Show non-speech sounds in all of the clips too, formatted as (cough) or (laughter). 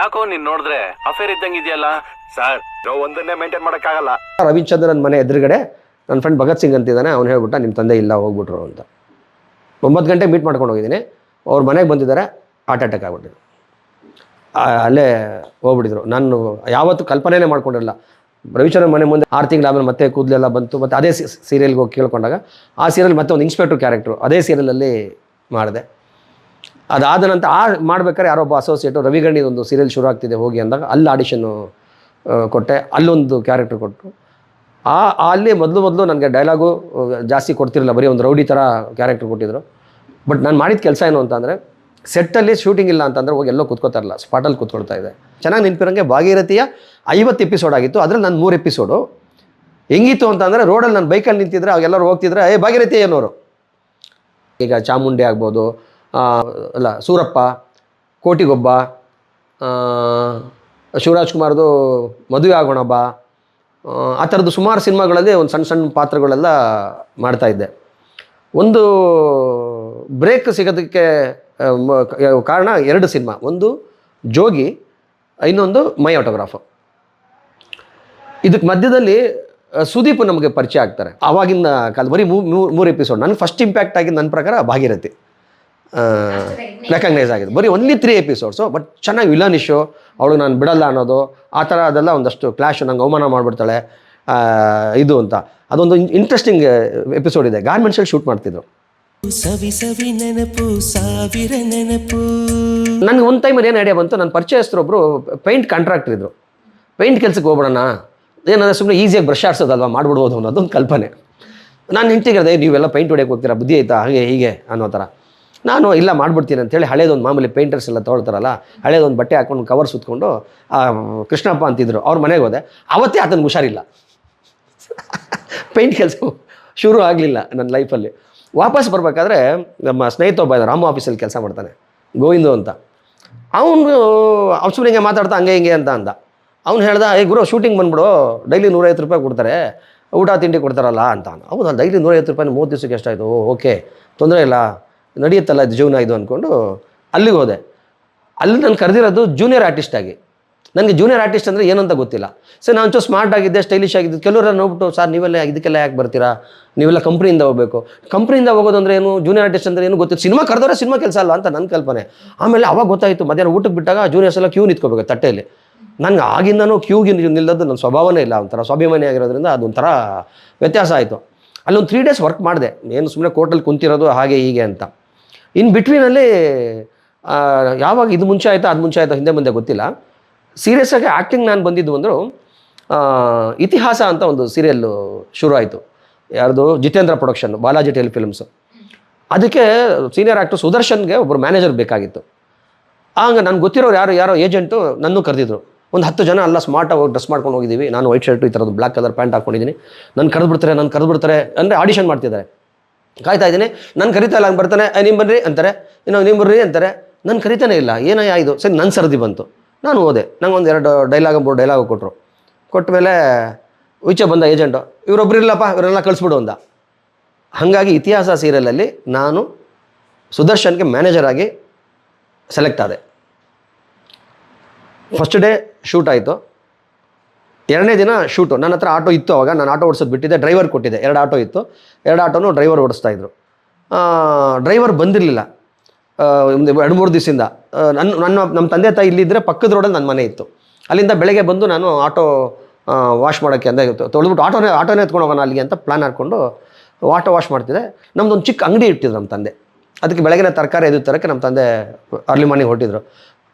ಯಾಕೋ ನೀನ್ ನೋಡಿದ್ರೆ ಅಫೇರ್ ಇದ್ದಂಗೆ ಇದೆಯಲ್ಲ? ಸರ್ ನಾವು ಒಂದನ್ನೇ ಮೇಂಟೈನ್ ಮಾಡೋಕ್ಕಾಗಲ್ಲ. ರವಿಚಂದ್ರನ್ ಮನೆ ಎದುರುಗಡೆ ನನ್ನ ಫ್ರೆಂಡ್ ಭಗತ್ ಸಿಂಗ್ ಅಂತಿದ್ದಾನೆ, ಅವ್ನು ಹೇಳ್ಬಿಟ್ಟ ನಿಮ್ಮ ತಂದೆ ಇಲ್ಲ, ಹೋಗ್ಬಿಟ್ರು ಅಂತ. ಒಂಬತ್ತು ಗಂಟೆ ಮೀಟ್ ಮಾಡ್ಕೊಂಡು ಹೋಗಿದ್ದೀನಿ. ಅವ್ರ ಮನೆಗೆ ಬಂದಿದ್ದಾರೆ ಹಾರ್ಟ್ ಅಟ್ಯಾಕ್ ಆಗ್ಬಿಟ್ಟಿದ್ರು ಅಲ್ಲೇ ಹೋಗ್ಬಿಟ್ಟಿದ್ರು. ನಾನು ಯಾವತ್ತೂ ಕಲ್ಪನೆನೇ ಮಾಡ್ಕೊಂಡಿರಲ್ಲ. ರವಿಚಂದ್ರನ್ ಮನೆ ಮುಂದೆ ಆರು ತಿಂಗಳು ಆಮೇಲೆ ಮತ್ತೆ ಕೂದಲೆಲ್ಲ ಬಂತು, ಮತ್ತು ಅದೇ ಸೀರಿಯಲ್ಗೆ ಹೋಗಿ ಕೇಳ್ಕೊಂಡಾಗ ಆ ಸೀರಿಯಲ್ ಮತ್ತೆ ಒಂದು ಇನ್ಸ್ಪೆಕ್ಟ್ರ್ ಕ್ಯಾರೆಕ್ಟ್ರು ಅದೇ ಸೀರಿಯಲಲ್ಲಿ ಮಾಡಿದೆ. ಅದಾದ ನಂತರ ಆ ಮಾಡ್ಬೇಕಾದ್ರೆ ಒಬ್ಬ ಅಸೋಸಿಯೇಟು ರವಿಗಣ್ಣಿದ ಒಂದು ಸೀರಿಯಲ್ ಶುರು ಆಗ್ತಿದೆ, ಹೋಗಿ ಅಂದಾಗ ಅಲ್ಲಿ ಆಡಿಷನ್ನು ಕೊಟ್ಟೆ. ಅಲ್ಲೊಂದು ಕ್ಯಾರೆಕ್ಟರ್ ಕೊಟ್ಟರು ಆ, ಅಲ್ಲಿ ಮೊದಲು ಮೊದಲು ನನಗೆ ಡೈಲಾಗು ಜಾಸ್ತಿ ಕೊಡ್ತಿರಲಿಲ್ಲ. ಬರೀ ಒಂದು ರೌಡಿ ಥರ ಕ್ಯಾರೆಕ್ಟರ್ ಕೊಟ್ಟಿದ್ರು. ಬಟ್ ನಾನು ಮಾಡಿದ ಕೆಲಸ ಏನು ಅಂತಂದರೆ ಸೆಟ್ಟಲ್ಲಿ ಶೂಟಿಂಗ್ ಇಲ್ಲ ಅಂತಂದರೆ ಹೋಗಿ ಎಲ್ಲೋ ಕೂತ್ಕೋತಾ ಇರಲ್ಲ ಸ್ಪಾಟಲ್ಲಿ ಕೂತ್ಕೊಳ್ತಾ ಇದೆ ಚೆನ್ನಾಗಿ ನೆನಪಿರೋಂಗೆ ಭಾಗೀರಥಿಯ ಐವತ್ತು ಎಪಿಸೋಡ್ ಆಗಿತ್ತು. ಅದರಲ್ಲಿ ನಾನು ಮೂರು ಎಪಿಸೋಡು ಹೆಂಗಿತ್ತು ಅಂತಂದರೆ ರೋಡಲ್ಲಿ ನಾನು ಬೈಕಲ್ಲಿ ನಿಂತಿದ್ರೆ ಅವಾಗ ಎಲ್ಲರೂ ಹೋಗ್ತಿದ್ರೆ, ಏ, ಭಾಗೀರಥಿ ಏನೋರು? ಈಗ ಚಾಮುಂಡಿ ಆಗ್ಬೋದು ಅಲ್ಲ ಸೂರಪ್ಪ ಕೋಟಿಗೊಬ್ಬ ಆ, ಶಿವರಾಜ್ ಕುಮಾರ್ದು ಮದುವೆ ಆಗೋಣ ಬಾ. ಆ, ಥರದ್ದು ಸುಮಾರು ಸಿನಿಮಾಗಳಲ್ಲಿ ಒಂದು ಸಣ್ಣ ಸಣ್ಣ ಪಾತ್ರಗಳೆಲ್ಲ ಮಾಡ್ತಾಯಿದ್ದೆ ಒಂದು ಬ್ರೇಕ್ ಸಿಗೋದಕ್ಕೆ ಕಾರಣ ಎರಡು ಸಿನಿಮಾ. ಒಂದು ಜೋಗಿ ಇನ್ನೊಂದು ಮೈ ಆಟೋಗ್ರಾಫ್. ಇದಕ್ಕೆ ಮಧ್ಯದಲ್ಲಿ ಸುದೀಪ್ ನಮಗೆ ಪರಿಚಯ ಆಗ್ತಾರೆ. ಆವಾಗಿನ ಕಾಲ ಬರೀ ಮೂ ಮೂ- ಮೂರು ಎಪಿಸೋಡ್ ನನಗೆ ಫಸ್ಟ್ ಇಂಪ್ಯಾಕ್ಟ್ ಆಗಿದ್ದು ನನ್ನ ಪ್ರಕಾರ ಭಾಗೀರಥಿ. ರೆಕಗ್ನೈಸ್ ಆಗಿದೆ. ಬರೀ ಒನ್ಲಿ ತ್ರೀ ಎಪಿಸೋಡ್ಸು ಬಟ್ ಚೆನ್ನಾಗಿ ವಿಲನ್ ಇಶ್ಯೂ ಅವಳು ನಾನು ಬಿಡಲ್ಲ ಅನ್ನೋದು ಆ ಥರ ಅದೆಲ್ಲ ಒಂದಷ್ಟು ಕ್ಲಾಶ್ ನಂಗೆ ಅವಮಾನ ಮಾಡಿಬಿಡ್ತಾಳೆ. ಇದು ಅಂತ. ಅದೊಂದು ಇಂಟ್ರೆಸ್ಟಿಂಗ್ ಎಪಿಸೋಡ್ ಇದೆ. ಗಾರ್ಮೆಂಟ್ಸಲ್ಲಿ ಶೂಟ್ ಮಾಡ್ತಿದ್ರು. ಸವಿ ಸವಿ ನೆನಪು ಸಾವಿರ ನೆನಪು. ನನಗೆ ಒಂದು ಟೈಮಲ್ಲಿ ಏನು ಐಡಿಯಾ ಬಂತು ನನ್ನ ಪರಿಚಯಸ್ಥರೊಬ್ಬರು ಪೇಂಟ್ ಕಾಂಟ್ರಾಕ್ಟರ್ ಇದ್ರು. ಪೇಂಟ್ ಕೆಲಸಕ್ಕೆ ಹೋಗ್ಬಿಡೋಣ. ಏನಂದ್ರೆ ಸುಮ್ಮನೆ ಈಸಿಯಾಗಿ ಬ್ರಷ್ ಆಡ್ಸೋದಲ್ವಾ ಮಾಡ್ಬಿಡ್ಬೋದು ಅನ್ನೋದೊಂದು ಕಲ್ಪನೆ. ನಾನು ಹೆಂಡ್ತಿಗೆ ನೀವೆಲ್ಲ ಪೇಂಟ್ ಹೊಡೆಯಕ್ಕೆ ಹೋಗ್ತೀರಾ? ಬುದ್ಧಿ ಆಯ್ತಾ? ಹಾಗೆ ಹೀಗೆ ಅನ್ನೋ ಥರ. ನಾನು ಇಲ್ಲ ಮಾಡ್ಬಿಡ್ತೀನಿ ಅಂತೇಳಿ ಹಳೇದೊಂದು ಮಾಮೂಲಿ ಪೇಂಟರ್ಸ್ ಎಲ್ಲ ತೊಗೊಳ್ತಾರಲ್ಲ, ಹಳೇದೊಂದು ಬಟ್ಟೆ ಹಾಕೊಂಡು ಕವರ್ ಸುತ್ಕೊಂಡು ಕೃಷ್ಣಪ್ಪ ಅಂತಿದ್ರು. ಅವ್ರ ಮನೆಗೆ ಹೋದೆ. ಅವತ್ತೇ ಆತನಿಗೆ ಹುಷಾರಿಲ್ಲ. ಪೇಂಟ್ ಕೆಲಸ ಶುರು ಆಗಲಿಲ್ಲ ನನ್ನ ಲೈಫಲ್ಲಿ ವಾಪಸ್ ಬರಬೇಕಾದ್ರೆ ನಮ್ಮ ಸ್ನೇಹಿತ ಒಬ್ಬ ರಾಮು ಆಫೀಸಲ್ಲಿ ಕೆಲಸ ಮಾಡ್ತಾನೆ, ಗೋವಿಂದು ಅಂತ. ಅವನು ಸುಮ್ಮನೆ ಹಿಂಗೆ ಮಾತಾಡ್ತಾ ಹಂಗೆ ಹಿಂಗೆ ಅಂತ ಅಂದ. ಅವ್ನು ಹೇಳ್ದ, ಏ ಗುರು ಶೂಟಿಂಗ್ ಬಂದ್ಬಿಡು ಡೈಲಿ ನೂರೈವತ್ತು ರೂಪಾಯಿ ಕೊಡ್ತಾರೆ, ಊಟ, ತಿಂಡಿ ಕೊಡ್ತಾರಲ್ಲ ಅಂತ ಹೌದಾ ಡೈಲಿ ನೂರೈವತ್ತು ರೂಪಾಯಿ ಮೂವತ್ತು ದಿವಸಕ್ಕೆ ಎಷ್ಟಾಯಿತು? ಓಕೆ ತೊಂದರೆ ಇಲ್ಲ. ನಡೆಯುತ್ತಲ್ಲ ಜೀವನ ಇದು ಅಂದ್ಕೊಂಡು ಅಲ್ಲಿಗೆ ಹೋದೆ. ಅಲ್ಲಿ ನಾನು ಕರೆದಿರೋದು ಜೂನಿಯರ್ ಆರ್ಟಿಸ್ಟ್ ಆಗಿ. ನನಗೆ ಜೂನಿಯರ್ ಆರ್ಟಿಸ್ಟ್ ಅಂದರೆ ಏನು ಅಂತ ಗೊತ್ತಿಲ್ಲ. ಸರ್ ನಾನು ಒಂಚೂರು ಸ್ಮಾರ್ಟ್ ಆಗಿದ್ದೆ ಸ್ಟೈಲಿಶ್ ಆಗಿದ್ದು. ಕೆಲವರನ್ನ ನೋಡ್ಬಿಟ್ಟು, ಸರ್, ನೀವೆಲ್ಲ ಇದಕ್ಕೆಲ್ಲ ಯಾಕೆ ಬರ್ತೀರಾ? ನೀವೆಲ್ಲ ಕಂಪ್ನಿಯಿಂದ ಹೋಗಬೇಕು. ಕಂಪ್ನಿಯಿಂದ ಹೋಗೋದು ಅಂದರೆ ಏನು ಜೂನಿಯರ್ ಆರ್ಟಿಸ್ಟ್ ಅಂದರೆ ಏನು ಗೊತ್ತಿಲ್ಲ. ಸಿನಿಮಾ ಕರೆದವ್ರೆ ಸಿನಿಮಾ ಕೆಲಸ ಅಲ್ಲ ಅಂತ ನನ್ನ ಕಲ್ಪನೆ. ಆಮೇಲೆ ಅವಾಗ ಗೊತ್ತಾಯಿತು, ಮಧ್ಯಾಹ್ನ ಊಟಕ್ಕೆ ಬಿಟ್ಟಾಗ ಜೂನಿಯರ್ಸ್ ಎಲ್ಲ ಕ್ಯೂ ನಿಂತ್ಕೋಬೇಕು ತಟ್ಟೆಯಲ್ಲಿ. ನನಗೆ ಆಗಿಂದನೂ ಕ್ಯೂಗೆ ನಿಲ್ಲೋದು ನನ್ನ ಸ್ವಭಾವನೇ ಇಲ್ಲ. ಒಂಥರ ಸ್ವಾಭಿಮಾನಿ ಆಗಿರೋದ್ರಿಂದ ಅದೊಂಥರ ವ್ಯತ್ಯಾಸ ಆಯಿತು. ಅಲ್ಲೊಂದು ತ್ರೀ ಡೇಸ್ ವರ್ಕ್ ಮಾಡಿದೆ. ಏನು ಸುಮ್ಮನೆ ಕೋರ್ಟಲ್ಲಿ ಕುಂತಿರೋದು ಹಾಗೆ ಹೀಗೆ ಅಂತ. ಇನ್ ಬಿಟ್ವೀನಲ್ಲಿ ಯಾವಾಗ ಇದು ಮುಂಚೆ ಆಯಿತಾ, ಅದು ಮುಂಚೆ ಆಯಿತಾ, ಹಿಂದೆ ಮುಂದೆ ಗೊತ್ತಿಲ್ಲ. ಸೀರಿಯಸ್ ಆಗಿ ಆ್ಯಕ್ಟಿಂಗ್ ನಾನು ಬಂದಿದ್ದು ಅಂದರು ಇತಿಹಾಸ ಅಂತ ಒಂದು ಸೀರಿಯಲ್ಲು ಶುರು ಆಯಿತು. ಯಾರ್ದು? Jitendra production, Balaji tele films. ಅದಕ್ಕೆ ಸೀನಿಯರ್ ಆ್ಯಕ್ಟರ್ ಸುದರ್ಶನ್ಗೆ ಒಬ್ಬರು ಮ್ಯಾನೇಜರ್ ಬೇಕಾಗಿತ್ತು. ಆಗ ನನಗೆ ಗೊತ್ತಿರೋರು ಯಾರು, ಯಾರೋ ಏಜೆಂಟು ನನ್ನೂ ಕರೆದಿದ್ರು. ಒಂದು ಹತ್ತು ಜನ ಅಲ್ಲ ಸ್ಮಾರ್ಟಾಗಿ ಆಗಿ ಡ್ರೆಸ್ ಮಾಡ್ಕೊಂಡು ಹೋಗಿದ್ದೀವಿ. ನಾನು ವೈಟ್ ಶರ್ಟು, ಈ ಥರದ್ದು ಬ್ಲ್ಯಾಕ್ ಕಲರ್ ಪ್ಯಾಂಟ್ ಹಾಕೊಂಡಿದ್ದೀನಿ. ನನ್ನ ಕರೆದ್ಬಿಡ್ತಾರೆ ನನ್ನ ಕರೆದ್ಬಿಡ್ತಾರೆ ಅಂದರೆ ಆಡಿಷನ್ ಮಾಡ್ತಿದ್ದಾರೆ. ಕಾಯ್ತಾ ಇದ್ದೀನಿ. ನಾನು ಕರಿತಾ ಇಲ್ಲ, ಹಂಗೆ ಬರ್ತಾನೆ. ನಿಮ್ಮ ಬನ್ನಿರಿ ಅಂತಾರೆ. ಇನ್ನೊಂದು ನಿಮ್ಮ ಬರ್ರಿ ಅಂತಾರೆ. ನಾನು ಕರಿತಾನೆ ಇಲ್ಲ. ಏನೋ ಆಯಿತು ಸರಿ ನನ್ನ ಸರದಿ ಬಂತು. ನಾನು ಹೋದೆ. ನಂಗೆ ಒಂದು ಎರಡು ಡೈಲಾಗ್ ಮೂರು ಡೈಲಾಗ್ ಕೊಟ್ಟರು ಕೊಟ್ಟ ಮೇಲೆ ಈಚೆ ಬಂದ ಏಜೆಂಟು ಇವರೊಬ್ಬರು ಇಲ್ಲಪ್ಪ, ಇವರೆಲ್ಲ ಕಳಿಸ್ಬಿಡು ಅಂದ. ಹಾಗಾಗಿ ಇತಿಹಾಸ ಸೀರಿಯಲಲ್ಲಿ ನಾನು ಸುದರ್ಶನ್ಗೆ ಮ್ಯಾನೇಜರ್ ಆಗಿ ಸೆಲೆಕ್ಟ್ ಆದೆ. ಫಸ್ಟ್ ಡೇ ಶೂಟ್ ಆಯಿತು. ಎರಡನೇ ದಿನ ಶೂಟು ನನ್ನ ಹತ್ರ ಆಟೋ ಇತ್ತು ಅವಾಗ. ನಾನು ಆಟೋ ಓಡಿಸೋದು ಬಿಟ್ಟಿದ್ದೆ. ಡ್ರೈವರ್ ಕೊಟ್ಟಿದ್ದೆ. ಎರಡು ಆಟೋ ಇತ್ತು. ಎರಡು ಆಟೋನು ಡ್ರೈವರ್ ಓಡಿಸ್ತಾ ಇದ್ರು. ಡ್ರೈವರ್ ಬಂದಿರಲಿಲ್ಲ. ಒಂದು ಎರಡು ಮೂರು ದಿವಸದಿಂದ. ನನ್ನ ನನ್ನ, ನಮ್ಮ ತಂದೆ ತಾಯಿ ಇಲ್ಲಿದ್ದರೆ ಪಕ್ಕದ ರೋಡಲ್ಲಿ ನನ್ನ ಮನೆ ಇತ್ತು. ಅಲ್ಲಿಂದ ಬೆಳಗ್ಗೆ ಬಂದು ನಾನು ಆಟೋ ವಾಶ್ ಮಾಡೋಕ್ಕೆ ಇತ್ತು ತೊಳೆದ್ಬಿಟ್ಟು ಆಟೋನೇ ಆಟೋನೇ ಎತ್ಕೊಂಡು ಹೋಗೋಣ ಅಲ್ಲಿಗೆ ಅಂತ ಪ್ಲ್ಯಾನ್ ಹಾಕ್ಕೊಂಡು ಆಟೋ ವಾಶ್ ಮಾಡ್ತಿದ್ದೆ. ನಮ್ಮದೊಂದು ಚಿಕ್ಕ ಅಂಗಡಿ ಇಟ್ಟಿದ್ರು ನಮ್ಮ ತಂದೆ. ಅದಕ್ಕೆ ಬೆಳಗಿನ ತರಕಾರಿ ಇದು ತರಕ್ಕೆ ನಮ್ಮ ತಂದೆ ಅರ್ಲಿ ಮಾರ್ನಿಂಗ್ ಹೊರಟಿದ್ರು.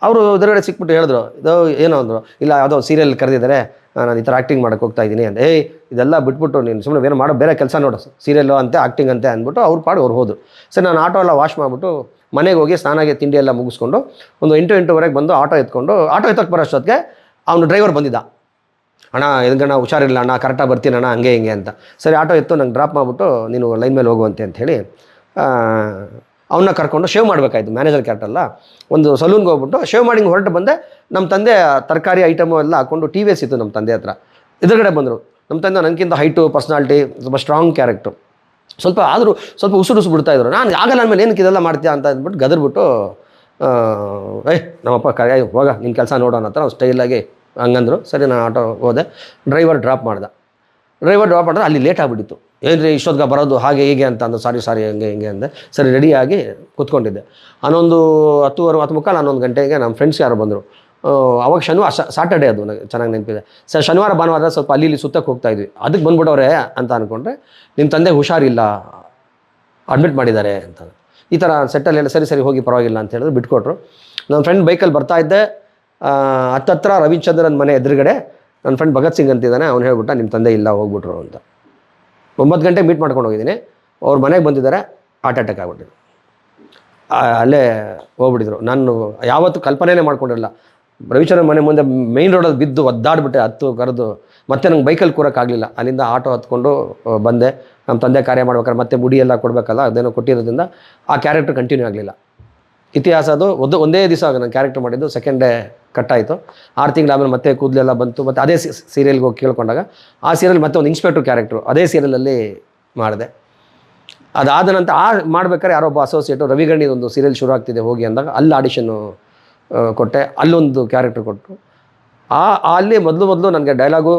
ಅವರು ಎದುರುಗಡೆ ಸಿಕ್ಬಿಟ್ಟು ಹೇಳಿದ್ರು, ಇದು ಏನೋ? ಅಂದರು, ಇಲ್ಲ, ಯಾವುದೋ ಸೀರಿಯಲ್ ಕರೆದಿದ್ದಾರೆ ನಾನು ಈ ಥರ ಆ್ಯಕ್ಟಿಂಗ್ ಮಾಡೋಕ್ಕೆ ಹೋಗ್ತಾ ಇದ್ದೀನಿ ಅಂತ. ಏಯ್, ಇದೆಲ್ಲ ಬಿಟ್ಬಿಟ್ಟು ನೀನು ಸುಮ್ಮನೆ ಏನೋ ಮಾಡೋ ಬೇರೆ ಕೆಲಸ ನೋಡು ಸೀರಿಯಲ್ಲು ಅಂತೆ ಆ್ಯಕ್ಟಿಂಗ್ ಅಂತೆ ಅಂದ್ಬಿಟ್ಟು ಅವ್ರು ಪಾಡು ಅವ್ರು ಹೋದು ಸರ್, ನಾನು ಆಟೋ ಎಲ್ಲ ವಾಶ್ ಮಾಡಿಬಿಟ್ಟು ಮನೆಗೆ ಹೋಗಿ ಸ್ನಾನಾಗೆ ತಿಂಡಿ ಎಲ್ಲ ಮುಗಿಸ್ಕೊಂಡು ಒಂದು ಎಂಟು, ಎಂಟುವರೆಗೆ ಬಂದು ಆಟೋ ಎತ್ಕೊಂಡು ಆಟೋ ಎತ್ತಕ್ಕೆ ಬರೋಷ್ಟೊತ್ತಿಗೆ ಅವನು ಡ್ರೈವರ್ ಬಂದಿದ್ದ. ಅಣ್ಣ ಎದಕ್ಕಣ್ಣ ಹುಷಾರಿಲ್ಲ ಅಣ್ಣ ಕರೆಕ್ಟಾಗಿ ಬರ್ತೀನಿ ಅಣ್ಣ ಹಂಗೆ ಹಿಂಗೆ ಅಂತ. ಸರಿ ಆಟೋ ಎತ್ತು ನಂಗೆ ಡ್ರಾಪ್ ಮಾಡಿಬಿಟ್ಟು, ನೀನು ಲೈನ್ ಮೇಲೆ ಹೋಗುವಂತೆ ಅಂತ ಹೇಳಿ ಅವನ್ನ ಕರ್ಕೊಂಡು ಶೇವ್ ಮಾಡಬೇಕಾಯ್ತು ಮ್ಯಾನೇಜರ್ ಅಲ್ಲ. ಒಂದು ಸಲೂನ್ಗೆ ಹೋಗ್ಬಿಟ್ಟು ಶೇವ್ ಮಾಡಿ ಹೊರಟು ಬಂದೆ. ನಮ್ಮ ತಂದೆ ತರಕಾರಿ ಐಟಮು ಎಲ್ಲ ಹಾಕೊಂಡು ಟಿ ವಿ ಎಸ್ ಇತ್ತು ನಮ್ಮ ತಂದೆ ಹತ್ರ. ಎದುರುಗಡೆ ಬಂದರು. ನಮ್ಮ ತಂದೆ ನನಗಿಂತ ಹೈಟು ಪರ್ಸ್ನಾಲ್ಟಿ ತುಂಬ ಸ್ಟ್ರಾಂಗ್ ಕ್ಯಾರೆಕ್ಟು ಸ್ವಲ್ಪ ಆದರೂ ಸ್ವಲ್ಪ ಉಸುರು ಉಸು ಬಿಡ್ತಾ ಇದ್ರು. ನಾನು ಆಗಲ್ಲ ಅಂದಮೇಲೆ ಏನಕ್ಕೆ ಇದೆಲ್ಲ ಮಾಡ್ತೀಯಾ ಅಂತ ಅಂದ್ಬಿಟ್ಟು ಗದರ್ಬಿಟ್ಟು ಏಯ್ ನಮ್ಮಪ್ಪ ಕರೆ ಹೋಗ ನಿನ್ನ ಕೆಲಸ ನೋಡೋಣ ನಾವು ಸ್ಟೈಲಾಗಿ ಹಂಗಂದ್ರು. ಸರಿ ನಾನು ಆಟೋ ಹೋದೆ. ಡ್ರೈವರ್ ಡ್ರಾಪ್ ಮಾಡ್ದೆ. ಡ್ರೈವರ್ ಡ್ರಾಪ್ ಮಾಡಿದ್ರೆ ಅಲ್ಲಿ ಲೇಟ್ ಆಗಿಬಿಟ್ಟಿತ್ತು. ಏನು ರೀ ಇಷ್ಟೊತ್ತಿಗೆ ಬರೋದು ಹಾಗೆ ಹೀಗೆ ಅಂತ ಸಾರಿ ಸಾರಿ, ಹಂಗೆ, ಹಿಂಗೆ ಅಂದೆ. ಸರಿ, ರೆಡಿಯಾಗಿ ಕೂತ್ಕೊಂಡಿದ್ದೆ. ಹನ್ನೊಂದು ಹತ್ತುವರೆ ಹತ್ತು ಮುಕ್ಕಾಲು ಹನ್ನೊಂದು ಗಂಟೆಗೆ ನಮ್ಮ ಫ್ರೆಂಡ್ಸ್ ಯಾರು ಬಂದರು. ಅವಾಗ ಶನಿವಾರ ಸಾಟರ್ಡೇ ಅದು ನನಗೆ ಚೆನ್ನಾಗಿ ನೆನಪಿದೆ. ಸರ್, ಶನಿವಾರ, ಭಾನುವಾರ ಸ್ವಲ್ಪ ಅಲ್ಲಿ ಇಲ್ಲಿ ಸುತ್ತಕ್ಕೆ ಹೋಗ್ತಾ ಇದ್ವಿ. ಅದಕ್ಕೆ ಬಂದ್ಬಿಟ್ಟವ್ರೆ ಅಂತ ಅಂದ್ಕೊಂಡ್ರೆ ನಿಮ್ಮ ತಂದೆ ಹುಷಾರಿಲ್ಲ ಅಡ್ಮಿಟ್ ಮಾಡಿದ್ದಾರೆ ಅಂತ ಈ ಥರ ಸೆಟ್ಟಲ್ಲಿ ಎಲ್ಲ ಸರಿ ಸರಿ ಹೋಗಿ ಪರವಾಗಿಲ್ಲ ಅಂತ ಹೇಳಿದ್ರು, ಬಿಟ್ಕೊಟ್ರು. ನನ್ನ ಫ್ರೆಂಡ್ ಬೈಕಲ್ಲಿ ಬರ್ತಾ ಇದ್ದೆ. ಹತ್ತತ್ರ ರವಿಚಂದ್ರನ್ ಮನೆ ಎದುರುಗಡೆ. ನನ್ನ ಫ್ರೆಂಡ್ ಭಗತ್ ಸಿಂಗ್ ಅಂತಿದ್ದಾನೆ. ಅವ್ನು ಹೇಳ್ಬಿಟ್ಟ ನಿಮ್ಮ ತಂದೆ ಇಲ್ಲ, ಹೋಗ್ಬಿಟ್ರು ಅಂತ. ಒಂಬತ್ತು ಗಂಟೆ ಮೀಟ್ ಮಾಡ್ಕೊಂಡು ಹೋಗಿದ್ದೀನಿ. ಅವ್ರ ಮನೆಗೆ ಬಂದಿದ್ದಾರೆ ಹಾರ್ಟ್ ಅಟ್ಯಾಕ್ ಆಗಿಬಿಟ್ಟಿದೆ. ಅಲ್ಲೇ ಹೋಗ್ಬಿಟ್ಟಿದ್ರು. ನಾನು ಯಾವತ್ತೂ ಕಲ್ಪನೆನೇ ಮಾಡ್ಕೊಂಡಿರಲ್ಲ ರವಿಚಂದ್ರ ಮನೆ ಮುಂದೆ ಮೈನ್ ರೋಡಲ್ಲಿ ಬಿದ್ದು ಒದ್ದಾಡ್ಬಿಟ್ಟೆ, ಹತ್ತು ಕರೆದು. ಮತ್ತೆ ನಂಗೆ ಬೈಕಲ್ಲಿ ಕೂರೋಕ್ಕಾಗಲಿಲ್ಲ ಅಲ್ಲಿಂದ ಆಟೋ ಹತ್ಕೊಂಡು ಬಂದೆ. ನಮ್ಮ ತಂದೆ ಕಾರ್ಯ ಮಾಡ್ಬೇಕಾದ್ರೆ ಮತ್ತೆ ಮುಡಿ ಎಲ್ಲ ಕೊಡಬೇಕಲ್ಲ, ಅದೇನೋ ಕೊಟ್ಟಿರೋದ್ರಿಂದ ಆ ಕ್ಯಾರೆಕ್ಟರ್ ಕಂಟಿನ್ಯೂ ಆಗಲಿಲ್ಲ. ಇತಿಹಾಸ ಅದು ಒಂದು ಒಂದೇ ದಿವಸ ನಾನು ಕ್ಯಾರೆಕ್ಟರ್ ಮಾಡಿದ್ದು ಸೆಕೆಂಡ್ ಡೇ ಕಟ್ಟಾಯಿತು ಆರು ತಿಂಗಳು ಆಮೇಲೆ ಮತ್ತೆ ಕೂದಲೆಲ್ಲ ಬಂತು, ಮತ್ತು ಅದೇ ಸೀರಿಯಲ್ಗೆ ಹೋಗಿ ಕೇಳ್ಕೊಂಡಾಗ, ಆ ಸೀರಿಯಲ್ ಮತ್ತೆ ಒಂದು ಇನ್ಸ್ಪೆಕ್ಟರ್ ಕ್ಯಾರೆಕ್ಟ್ರು ಅದೇ ಸೀರಿಯಲಲ್ಲಿ ಮಾಡಿದೆ. ಅದಾದ ನಂತರ ಆ ಮಾಡ್ಬೇಕಾದ್ರೆ ಒಬ್ಬ ಅಸೋಸಿಯೇಟು ರವಿಗಣ್ಣಿ ಒಂದು ಸೀರಿಯಲ್ ಶುರು ಆಗ್ತಿದೆ ಹೋಗಿ ಅಂದಾಗ ಅಲ್ಲಿ ಆಡಿಷನ್ನು ಕೊಟ್ಟೆ. ಅಲ್ಲೊಂದು ಕ್ಯಾರೆಕ್ಟರ್ ಕೊಟ್ಟರು. ಆ ಆ ಅಲ್ಲಿ ಮೊದಲು ಮೊದಲು ನನಗೆ ಡೈಲಾಗು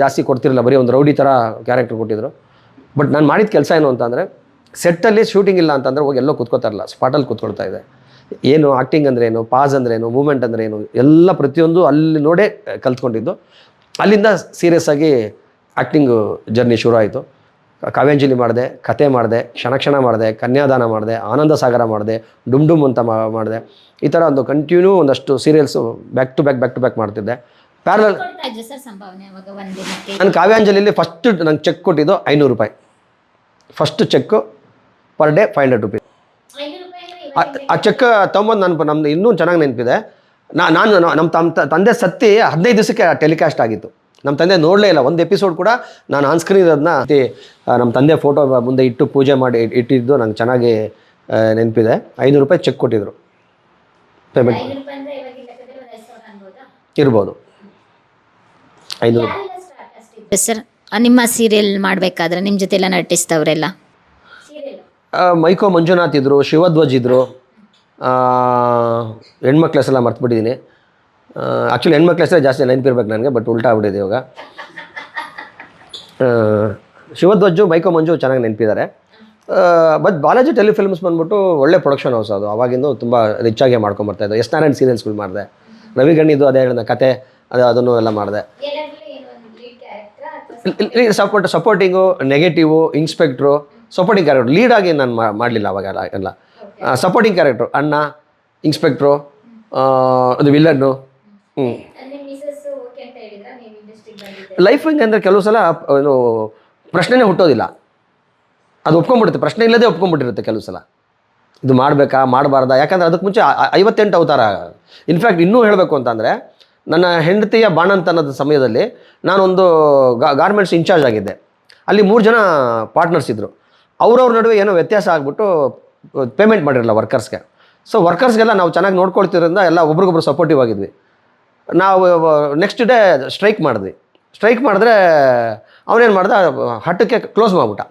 ಜಾಸ್ತಿ ಕೊಡ್ತಿರಲಿಲ್ಲ. ಬರೀ ಒಂದು ರೌಡಿ ಥರ ಕ್ಯಾರೆಕ್ಟರ್ ಕೊಟ್ಟಿದ್ರು. ಬಟ್ ನಾನು ಮಾಡಿದ ಕೆಲಸ ಏನು ಅಂತಂದರೆ ಸೆಟ್ಟಲ್ಲಿ ಶೂಟಿಂಗ್ ಇಲ್ಲ ಅಂತಂದರೆ ಹೋಗಿ ಎಲ್ಲೋ ಕೂತ್ಕೋತಾರಲ್ಲ ಸ್ಪಾಟಲ್ಲಿ ಕೂತ್ಕೊಳ್ತಾ ಇದೆ ಏನು ಆ್ಯಕ್ಟಿಂಗ್ ಅಂದ್ರೆ ಏನು ಪಾಸ್ ಅಂದ್ರೆ ಏನು ಮೂಮೆಂಟ್ ಅಂದ್ರೆ ಏನು ಎಲ್ಲ ಪ್ರತಿಯೊಂದು ಅಲ್ಲಿ ನೋಡೇ ಕಲ್ತ್ಕೊಂಡಿದ್ದು. ಅಲ್ಲಿಂದ ಸೀರಿಯಸ್ ಆಗಿ ಆ್ಯಕ್ಟಿಂಗು ಜರ್ನಿ ಶುರು ಆಯಿತು ಕಾವ್ಯಾಂಜಲಿ ಮಾಡಿದೆ ಕತೆ ಮಾಡಿದೆ ಕ್ಷಣಕ್ಷಣ ಕ್ಷಣ ಮಾಡಿದೆ ಕನ್ಯಾದಾನ ಮಾಡಿದೆ ಆನಂದ ಸಾಗರ ಮಾಡಿದೆ ಡುಮ್ ಡುಮ್ ಅಂತ ಮಾಡಿದೆ. ಈ ಥರ ಒಂದು ಕಂಟಿನ್ಯೂ ಒಂದಷ್ಟು serials back to back back to back ಮಾಡ್ತಿದ್ದೆ. ಪ್ಯಾರಲ್ ನಾನು ಕಾವ್ಯಾಂಜಲಿಯಲ್ಲಿ ಫಸ್ಟ್ ನಂಗೆ ಚೆಕ್ ಕೊಟ್ಟಿದ್ದು ಐನೂರು ರೂಪಾಯಿ. First cheque per day five hundred rupees ಆ- ಚೆಕ್ ತೊಗೊಂಬಂದು ನಾನು ನಮ್ದು ಇನ್ನೂ ಚೆನ್ನಾಗಿ ನೆನಪಿದೆ. ನಾ ನಾನು ನಮ್ಮ ತಮ್ಮ ತಂದೆ ಸತ್ತಿ ಹದಿನೈದು ದಿವಸಕ್ಕೆ ಟೆಲಿಕಾಸ್ಟ್ ಆಗಿತ್ತು. ನಮ್ಮ ತಂದೆ ನೋಡಲೇ ಇಲ್ಲ ಒಂದು ಎಪಿಸೋಡ್ ಕೂಡ ನಾನು ಆನ್ ಸ್ಕ್ರೀನ್ ಅದನ್ನ ನಮ್ಮ ತಂದೆ ಫೋಟೋ ಮುಂದೆ ಇಟ್ಟು ಪೂಜೆ ಮಾಡಿ ಇಟ್ಟಿದ್ದು ನಂಗೆ ಚೆನ್ನಾಗಿ ನೆನಪಿದೆ. ಐನೂರು ರೂಪಾಯಿ ಚೆಕ್ ಕೊಟ್ಟಿದ್ರು. ಪೇಮೆಂಟ್ ಇರ್ಬೋದು. ಐನೂರು ಸರ್ ನಿಮ್ಮ ಸೀರಿಯಲ್ ಮಾಡಬೇಕಾದ್ರೆ ನಿಮ್ಮ ಜೊತೆ ಎಲ್ಲ ನಟಿಸ್ತವ್ರೆಲ್ಲ ಮೈಕೋ ಮಂಜುನಾಥ್ ಇದ್ದರು ಶಿವಧ್ವಜ್ ಇದ್ದರು ಹೆಣ್ಮಕ್ಳ ಹೆಸರೆಲ್ಲ ಮರ್ತ್ಬಿಟ್ಟಿದ್ದೀನಿ ಆ್ಯಕ್ಚುಲಿ ಹೆಣ್ಮಕ್ಳ ಹೆಸರೇ ಜಾಸ್ತಿ ನೆನಪಿರ್ಬೇಕು ನನಗೆ ಬಟ್ ಉಲ್ಟಾ ಆಗ್ಬಿಟ್ಟಿದೆ ಇವಾಗ. ಶಿವಧ್ವಜ್ಜು ಶಿವಧ್ವಜು ಮೈಕೋ ಮಂಜು ಚೆನ್ನಾಗಿ ನೆನಪಿದ್ದಾರೆ. ಬಟ್ ಬಾಲಾಜಿ ಟೆಲಿಫಿಲ್ಮ್ಸ್ ಬಂದ್ಬಿಟ್ಟು ಒಳ್ಳೆ ಪ್ರೊಡಕ್ಷನ್ ಹೌಸ್ ಅದು. ಅವಾಗಿಂದು ತುಂಬ ರಿಚ್ ಆಗಿ ಮಾಡ್ಕೊಂಬರ್ತಾ ಇದ್ದು ಎಸ್ ನಾರಾಯಣ್ ಸೀರಿಯಲ್ಸ್ಗಳು ಮಾಡಿದೆ. ರವಿಗಣ್ಣಿದು ಅದೇ ಹೇಳಿದ ಕತೆ ಅದು ಅದನ್ನು ಎಲ್ಲ ಮಾಡಿದೆ. Support supporting negative inspector supporting character ಲೀಡಾಗಿ ನಾನು ಮಾಡಲಿಲ್ಲ ಅವಾಗ ಎಲ್ಲ ಸಪೋರ್ಟಿಂಗ್ ಕ್ಯಾರೆಕ್ಟ್ರು ಅಣ್ಣ ಇನ್ಸ್ಪೆಕ್ಟ್ರು ಅದು ವಿಲ್ಲನ್ನು ಹ್ಞೂ ಲೈಫ್ ಹೆಂಗೆ ಅಂದರೆ ಕೆಲವು ಸಲ ಏನು ಪ್ರಶ್ನೆನೇ ಹುಟ್ಟೋದಿಲ್ಲ. ಅದು ಒಪ್ಕೊಂಡ್ಬಿಡುತ್ತೆ. ಪ್ರಶ್ನೆ ಇಲ್ಲದೆ ಒಪ್ಕೊಂಡ್ಬಿಟ್ಟಿರುತ್ತೆ ಕೆಲವು ಸಲ. ಇದು ಮಾಡಬೇಕಾ ಮಾಡಬಾರ್ದಾ? ಯಾಕಂದರೆ ಅದಕ್ಕೆ ಮುಂಚೆ ಐವತ್ತೆಂಟು ಅವತಾರ. ಇನ್ಫ್ಯಾಕ್ಟ್ ಇನ್ನೂ ಹೇಳಬೇಕು ಅಂತಂದರೆ ನನ್ನ ಹೆಂಡತಿಯ ಬಾಣಂತನದ ಸಮಯದಲ್ಲಿ ನಾನೊಂದು ಗಾರ್ಮೆಂಟ್ಸ್ ಇನ್ಚಾರ್ಜ್ ಆಗಿದ್ದೆ. ಅಲ್ಲಿ ಮೂರು ಜನ ಪಾರ್ಟ್ನರ್ಸ್ ಇದ್ದರು ಅವ್ರವ್ರ ನಡುವೆ ಏನೋ ವ್ಯತ್ಯಾಸ ಆಗಿಬಿಟ್ಟು ಪೇಮೆಂಟ್ ಮಾಡಿರಲ್ಲ ವರ್ಕರ್ಸ್ಗೆ ಸೊ ವರ್ಕರ್ಸ್ಗೆಲ್ಲ ನಾವು ಚೆನ್ನಾಗಿ ನೋಡ್ಕೊಳ್ತಿರೋದ್ರಿಂದ ಎಲ್ಲ ಒಬ್ರಿಗೊಬ್ರು ಸಪೋರ್ಟಿವ್ ಆಗಿದ್ವಿ. ನಾವು ನೆಕ್ಸ್ಟ್ ಡೇ ಸ್ಟ್ರೈಕ್ ಮಾಡಿದ್ವಿ. ಸ್ಟ್ರೈಕ್ ಮಾಡಿದ್ರೆ ಅವನೇನು ಮಾಡ್ದೆ ಹಟ್ಟಕ್ಕೆ ಕ್ಲೋಸ್ ಮಾಡ್ಬಿಟ್ಟ.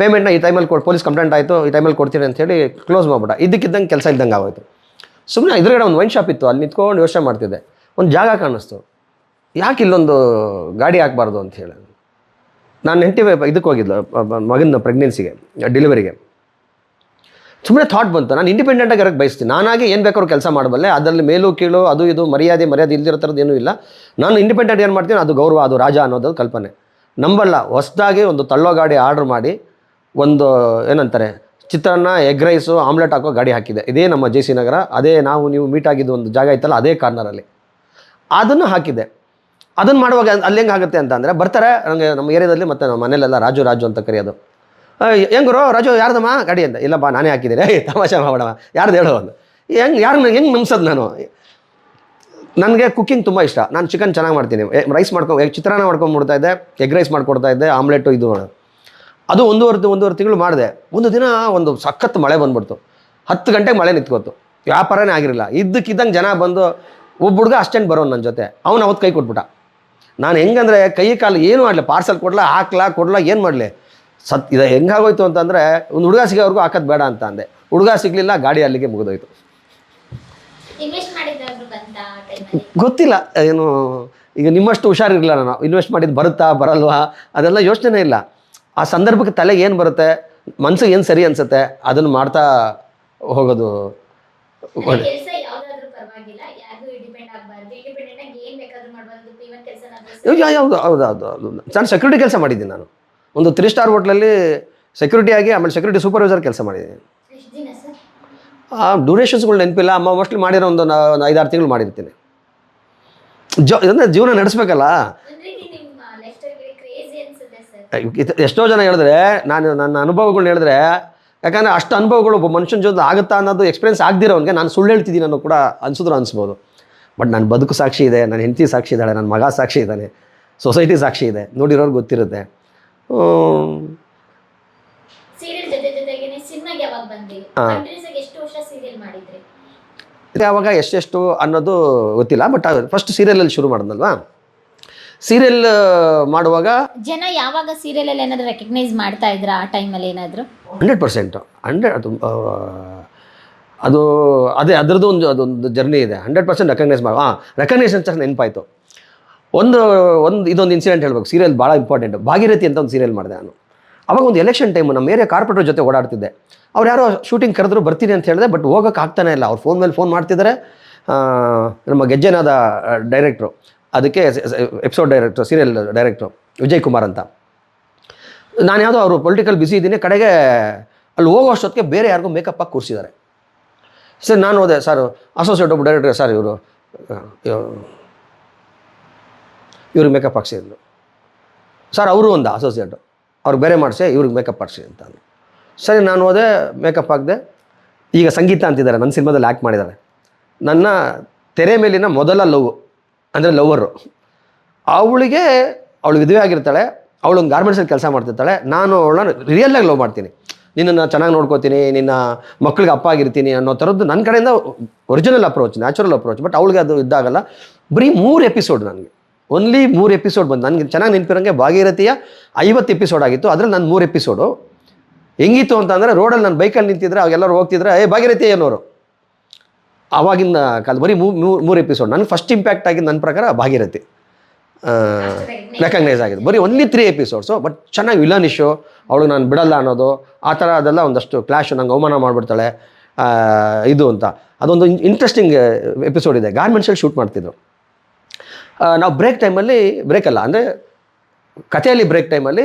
ಪೇಮೆಂಟ್ನ ಈ ಟೈಮಲ್ಲಿ ಕೊಡ್ ಪೊಲೀಸ್ ಕಂಪ್ಲೇಂಟ್ ಆಯಿತು, ಈ ಟೈಮಲ್ಲಿ ಕೊಡ್ತೀರಿ ಅಂತ ಹೇಳಿ ಕ್ಲೋಸ್ ಮಾಡ್ಬಿಟ್ಟ. ಇದಕ್ಕಿದ್ದಂಗೆ ಕೆಲಸ ಇದ್ದಂಗೆ ಆಗೋಯ್ತು. ಸುಮ್ಮನೆ ಎದುರುಗಡೆ ಒಂದು ವೈನ್ ಶಾಪ್ ಇತ್ತು, ಅಲ್ಲಿ ನಿಂತ್ಕೊಂಡು ಯೋಚನೆ ಮಾಡ್ತಿದ್ದೆ. ಒಂದು ಜಾಗ ಕಾಣಿಸ್ತು. ಯಾಕೆ ಇಲ್ಲೊಂದು ಗಾಡಿ ಹಾಕ್ಬಾರ್ದು ಅಂತ ಹೇಳಿ. ನಾನು ಹೆಂಡತಿ ಇದಕ್ಕೆ ಹೋಗಿದ್ಲು ಮಗನ ಪ್ರೆಗ್ನೆನ್ಸಿಗೆ ಡೆಲಿವರಿಗೆ ಸುಮ್ಮನೆ ಥಾಟ್ ಬಂತು, ನಾನು ಇಂಡಿಪೆಂಡೆಂಟಾಗಿ ಇರೋಕ್ಕೆ ಬಯಸ್ತೀನಿ. ನಾನಾಗಿ ಏನು ಬೇಕಾದ್ರೂ ಕೆಲಸ ಮಾಡಬಲ್ಲೆ, ಅದರಲ್ಲಿ ಮೇಲು ಕೀಳು, ಅದು ಇದು, ಮರ್ಯಾದೆ ಮರ್ಯಾದೆ ಇಲ್ದಿರೋ ಥರದ್ದು ಏನೂ ಇಲ್ಲ. ನಾನು ಇಂಡಿಪೆಂಡೆಂಟ್ ಏನು ಮಾಡ್ತೀನಿ, ಅದು ಗೌರವ, ಅದು ರಾಜ ಅನ್ನೋದು ಕಲ್ಪನೆ. ನಂಬಲ್ಲ, ಹೊಸದಾಗಿ ಒಂದು ತಳ್ಳೋ ಗಾಡಿ ಆರ್ಡ್ರ್ ಮಾಡಿ, ಒಂದು, ಏನಂತಾರೆ, ಚಿತ್ರಾನ್ನ ಎಗ್ ರೈಸು ಆಮ್ಲೆಟ್ ಹಾಕೋ ಗಾಡಿ ಹಾಕಿದೆ. ಇದೇ ನಮ್ಮ ಜೆ ಸಿ ನಗರ, ಅದೇ ನಾವು, ನೀವು ಮೀಟ್ ಆಗಿದ್ದು ಒಂದು ಜಾಗ ಇತ್ತಲ್ಲ, ಅದೇ ಕಾರ್ನರಲ್ಲಿ ಅದನ್ನು ಹಾಕಿದ್ದೆ ಅದನ್ನು ಮಾಡುವಾಗ ಅಲ್ಲಿ ಹೆಂಗೆ ಆಗುತ್ತೆ ಅಂತ ಅಂದರೆ ಬರ್ತಾರೆ ನನಗೆ ನಮ್ಮ ಏರಿಯಾದಲ್ಲಿ ಮತ್ತು ನಮ್ಮ ಮನೇಲೆಲ್ಲ ರಾಜು ರಾಜು ಅಂತ ಕರೆಯೋದು. ಹೆಂಗರು ರಾಜು, ಯಾರ್ದಮ್ಮ? ಗಾಡಿ ಅಂತ. ಇಲ್ಲಪ್ಪ, ನಾನೇ ಹಾಕಿದ್ದೀನಿ. ತಮಾಷೆ ಮಾಡೋಣ ಯಾರ್ದು ಹೇಳೋ ಅಂತ. ಹೆಂಗೆ, ಯಾರು ಹೆಂಗೆ ನಂಬ್ಸೋದು ನಾನು? ನನಗೆ ಕುಕ್ಕಿಂಗ್ ತುಂಬ ಇಷ್ಟ. ನಾನು ಚಿಕನ್ ಚೆನ್ನಾಗಿ ಮಾಡ್ತೀನಿ. ರೈಸ್ ಮಾಡ್ಕೊಂಡು ಚಿತ್ರಾನ್ನ ಮಾಡ್ಕೊಂಡ್ಬಿಡ್ತಾ ಇದ್ದೆ ಎಗ್ ರೈಸ್ ಮಾಡ್ಕೊಡ್ತಾ ಇದ್ದೆ ಆಮ್ಲೆಟು ಇದು. ಅದು ಒಂದೂವರೆ ಒಂದೂವರೆ ತಿಂಗಳು ಮಾಡಿದೆ. ಒಂದು ದಿನ ಒಂದು ಸಖತ್ ಮಳೆ ಬಂದ್ಬಿಡ್ತು. ಹತ್ತು ಗಂಟೆಗೆ ಮಳೆ ನಿಂತ್ಕೋತು ವ್ಯಾಪಾರನೇ ಆಗಿರಲಿಲ್ಲ. ಇದ್ದಕ್ಕಿದ್ದಂಗೆ ಜನ ಬಂದು, ಒಬ್ಬ ಹುಡುಗ ಅಷ್ಟೇನು ಬರೋನು ನನ್ನ ಜೊತೆ. ಅವನು ಅವತ್ತು ಕೈ ಕೊಟ್ಬಿಟ್ಟ. ನಾನು ಹೆಂಗಂದರೆ ಕೈ ಕಾಲು ಏನು ಮಾಡಲಿ ಪಾರ್ಸಲ್ ಕೊಡಲ ಹಾಕ್ಲಾ ಕೊಡಲ ಏನು ಮಾಡಲಿ? ಸತ್ ಇದು ಹೆಂಗಾಗೋಯ್ತು ಅಂತಂದರೆ ಒಂದು ಹುಡುಗ ಸಿಗೋವರೆಗೂ ಹಾಕೋದು ಬೇಡ ಅಂತ ಅಂದೆ. ಹುಡುಗ ಸಿಗಲಿಲ್ಲ ಗಾಡಿ ಅಲ್ಲಿಗೆ ಮುಗಿದೋಯ್ತು. ಗೊತ್ತಿಲ್ಲ ಏನು ಈಗ ನಿಮ್ಮಷ್ಟು ಹುಷಾರಿರಲಿಲ್ಲ ನಾನು. ಇನ್ವೆಸ್ಟ್ ಮಾಡಿದ್ದು ಬರುತ್ತಾ ಬರಲ್ವಾ? ಅದೆಲ್ಲ ಯೋಚನೆ ಇಲ್ಲ. ಆ ಸಂದರ್ಭಕ್ಕೆ ತಲೆಗೆ ಏನು ಬರುತ್ತೆ? ಮನ್ಸಿಗೆ ಏನು ಸರಿ ಅನಿಸುತ್ತೆ? ಅದನ್ನು ಮಾಡ್ತಾ ಹೋಗೋದು ಒಳ್ಳೆ ಕೆಲಸ ಯಾವ್ದಾದ್ರು ಪರವಾಗಿಲ್ಲ ಯಾರಿಗೂ ಡಿಪೆಂಡ್ ಆಗಬಾರ್ದು ಇಂಡಿಪೆಂಡೆಂಟ್ ಆಗಿ ಏನ್ ಬೇಕಾದ್ರೂ ಮಾಡ್ಬೋದು ಇವನ್ ಕೆಲಸ ಯಾ- ಯಾವುದು ಹೌದು ಹೌದು ಹೌದು. ಸೆಕ್ಯೂರಿಟಿ ಕೆಲಸ ಮಾಡಿದ್ದೀನಿ ನಾನು. ಒಂದು ತ್ರೀ ಸ್ಟಾರ್ ಹೋಟ್ಲಲ್ಲಿ ಸೆಕ್ಯೂರಿಟಿ ಆಗಿ, ಆಮೇಲೆ ಸೆಕ್ಯೂರಿಟಿ ಸೂಪರ್ವೈಸರ್ ಕೆಲಸ ಮಾಡಿದ್ದೀನಿ. ಆ ಡ್ಯೂರೇಷನ್ಸ್ಗಳು ನೆನಪಿಲ್ಲ. ಅಮ್ಮ ಮೋಸ್ಟ್ಲಿ ಮಾಡಿರೋ ಒಂದು ನಾ- ಒಂದು ಐದಾರು ತಿಂಗಳು ಮಾಡಿರ್ತೀನಿ. ಜೋ ಅಂದರೆ ಜೀವನ ನಡೆಸ್ಬೇಕಲ್ಲ? ಎಷ್ಟೋ ಜನ ಹೇಳಿದ್ರೆ, ನಾನು ನನ್ನ ಅನುಭವಗಳನ್ನ ಹೇಳಿದ್ರೆ, ಯಾಕಂದರೆ ಅಷ್ಟು ಅನುಭವಗಳು ಒಬ್ಬ ಮನುಷ್ಯನ ಜೊತೆ ಆಗುತ್ತಾ ಅನ್ನೋದು ಎಕ್ಸ್ಪೀರಿಯನ್ಸ್ ಆಗದಿರೋನ್ಗೆ ನಾನು ಸುಳ್ಳು ಹೇಳ್ತಿದ್ದೀನಿ ಅನ್ನೋ ಕೂಡ ಅನ್ಸಿದ್ರು ಅನ್ಸ್ಬೋದು. ಬಟ್ ನನ್ನ ಬದುಕು ಸಾಕ್ಷಿ ಇದೆ ನನ್ನ ಹೆಂಡತಿ ಸಾಕ್ಷಿ ಇದ್ದಾಳೆ ನನ್ನ ಮಗ ಸಾಕ್ಷಿ ಇದ್ದಾನೆ ಸೊಸೈಟಿ ಸಾಕ್ಷಿ ಇದೆ. ನೋಡಿರೋರು ಗೊತ್ತಿರುತ್ತೆ. ಯಾವಾಗ ಎಷ್ಟೆಷ್ಟು ಅನ್ನೋದು ಗೊತ್ತಿಲ್ಲ ಬಟ್ ಫಸ್ಟ್ ಸೀರಿಯಲಲ್ಲಿ ಶುರು ಮಾಡಿದ್ನಲ್ವಾ? ಸೀರಿಯಲ್ ಮಾಡುವಾಗ ಜನ ಯಾವಾಗ ಸೀರಿಯಲ್ ಅಲ್ಲಿ ಏನಾದ್ರು ರೆಕಗ್ನೈಸ್ ಮಾಡ್ತಾ ಇದ್ರ ಆ ಟೈಮಲ್ಲಿ ಏನಾದರೂ? ಹಂಡ್ರೆಡ್ ಪರ್ಸೆಂಟು ಹಂಡ್ರೆಡ್ ಅದು ಅದು, ಅದೇ ಅದರದ್ದು ಒಂದು, ಅದೊಂದು ಜರ್ನಿ ಇದೆ. ಹಂಡ್ರೆಡ್ ಪರ್ಸೆಂಟ್ ರೆಕಗ್ನೈಸ್ ಮಾಡಿ. ಹಾಂ ರೆಕಗ್ನೈಸೇಷನ್ ಅಂತ ನೆನಪಾಯಿತು. ಒಂದು ಒಂದು, ಇದೊಂದು ಇನ್ಸಿಡೆಂಟ್ ಹೇಳ್ಬೇಕು. ಸೀರಿಯಲ್ ಭಾಳ ಇಂಪಾರ್ಟೆಂಟ್ ಭಾಗೀರಥಿ ಅಂತ ಒಂದು ಸೀರಿಯಲ್ ಮಾಡಿದೆ ನಾನು. ಅವಾಗ ಒಂದು ಎಲೆಕ್ಷನ್ ಟೈಮ್ ನಮ್ಮ ಏರಿಯಾ ಕಾರ್ಪೊರೇಟರ್ ಜೊತೆ ಓಡಾಡ್ತಿದ್ದೆ. ಅವ್ರು ಯಾರೋ ಶೂಟಿಂಗ್ ಕರೆದ್ರು ಬರ್ತೀನಿ ಅಂತ ಹೇಳಿದೆ ಬಟ್ ಹೋಗೋಕೆ ಆಗ್ತಾನೆ ಇಲ್ಲ. ಅವ್ರು ಫೋನ್ ಮೇಲೆ ಫೋನ್ ಮಾಡ್ತಿದ್ದಾರೆ ನಮ್ಮ ಗೆಜ್ಜೆನಾದ ಡೈರೆಕ್ಟ್ರು ಅದಕ್ಕೆ episode director serial director Vijay Kumar ಅಂತ. ನಾನು ಯಾವುದೋ ಅವರು ಪೊಲಿಟಿಕಲ್ ಬ್ಯುಸಿ ಇದ್ದೀನಿ, ಕಡೆಗೆ ಅಲ್ಲಿ ಹೋಗೋ ಅಷ್ಟೊತ್ತಿಗೆ ಬೇರೆ ಯಾರಿಗೂ ಮೇಕಪ್ ಕೂರಿಸಿದ್ದಾರೆ. ಸರ್, ನಾನು ಹೋದೆ ಸರ್ ಅಸೋಸಿಯೇಟ್ ಒಬ್ಬ ಡೈರೆಕ್ಟರ್ ಸರ್ ಇವರು. ಇವ್ರಿಗೆ ಮೇಕಪ್ ಹಾಕ್ಸಿದ್ರು. ಸರ್ ಅವರು ಒಂದು ಅಸೋಸಿಯೇಟು ಅವ್ರಿಗೆ ಬೇರೆ ಮಾಡಿಸಿ, ಇವ್ರಿಗೆ ಮೇಕಪ್ ಹಾಕ್ಸಿ ಅಂತ. ಸರಿ, ನಾನು ಹೋದೆ ಮೇಕಪ್ ಹಾಕಿದೆ. ಈಗ ಸಂಗೀತ ಅಂತಿದ್ದಾರೆ ನನ್ನ ಸಿನಿಮಾದಲ್ಲಿ ಆ್ಯಕ್ಟ್ ಮಾಡಿದ್ದಾರೆ. ನನ್ನ ತೆರೆ ಮೇಲಿನ ಮೊದಲ ಲವ್ ಅಂದರೆ ಲವ್ವರು ಅವಳಿಗೆ, ಅವಳು ವಿಧವೆ ಆಗಿರ್ತಾಳೆ, ಅವಳು ಒಂದು ಗಾರ್ಮೆಂಟ್ಸಲ್ಲಿ ಕೆಲಸ ಮಾಡ್ತಿರ್ತಾಳೆ, ನಾನು ಅವಳನ್ನ ರಿಯಲ್ಲಾಗಿ ಲವ್ ಮಾಡ್ತೀನಿ. ನಿನ್ನನ್ನು ಚೆನ್ನಾಗಿ ನೋಡ್ಕೋತೀನಿ ನಿನ್ನ ಮಕ್ಕಳಿಗೆ ಅಪ್ಪ ಆಗಿರ್ತೀನಿ ಅನ್ನೋ ಥರದ್ದು ನನ್ನ ಕಡೆಯಿಂದ original approach natural approach but ಅವಳಿಗೆ ಅದು ಇದ್ದಾಗಲ್ಲ ಬರೀ ಮೂರು ಎಪಿಸೋಡ್ ನನಗೆ. ಓನ್ಲಿ ಮೂರು ಎಪಿಸೋಡ್ ಬಂದು. ನನಗೆ ಚೆನ್ನಾಗಿ ನೆನಪಿರೋಂಗೆ ಭಾಗೀರಥಿಯ ಐವತ್ತು ಎಪಿಸೋಡ್ ಆಗಿತ್ತು. ಅದರಲ್ಲಿ ನನ್ನ ಮೂರು ಎಪಿಸೋಡು ಹೆಂಗಿತ್ತು ಅಂತ ಅಂದರೆ ರೋಡಲ್ಲಿ ನಾನು ಬೈಕಲ್ಲಿ ನಿಂತಿದ್ರೆ ಅವಾಗೆಲ್ಲರೂ ಹೋಗ್ತಿದ್ರೆ ಏ ಭಾಗೀರಥಿ ಏನೋರು ಆವಾಗಿನ ಕಾಲ ಬರೀ ಮೂರು ಮೂರು ಎಪಿಸೋಡ್ ನನಗೆ ಫಸ್ಟ್ ಇಂಪ್ಯಾಕ್ಟ್ ಆಗಿದ್ದು ನನ್ನ ಪ್ರಕಾರ ಭಾಗೀರಥಿ. ರೆಕಗ್ನೈಸ್ ಆಗಿದೆ ಬರೀ ಒನ್ಲಿ ತ್ರೀ ಎಪಿಸೋಡ್ಸು ಬಟ್ ಚೆನ್ನಾಗಿ ವಿಲನ್ ಇಶ್ಯೂ ಅವಳು ನಾನು ಬಿಡಲ್ಲ ಅನ್ನೋದು. ಆ ಥರ ಅದೆಲ್ಲ ಒಂದಷ್ಟು ಕ್ಲಾಶ್ ನಂಗೆ ಅವಮಾನ ಮಾಡಿಬಿಡ್ತಾಳೆ ಇದು ಅಂತ. ಅದೊಂದು ಇಂಟ್ರೆಸ್ಟಿಂಗ್ ಎಪಿಸೋಡ್ ಇದೆ. ಗಾರ್ಮೆಂಟ್ಸಲ್ಲಿ ಶೂಟ್ ಮಾಡ್ತಿದ್ರು. ನಾವು ಬ್ರೇಕ್ ಟೈಮಲ್ಲಿ ಬ್ರೇಕ್ ಅಲ್ಲ, ಅಂದರೆ ಕಥೆಯಲ್ಲಿ ಬ್ರೇಕ್ ಟೈಮಲ್ಲಿ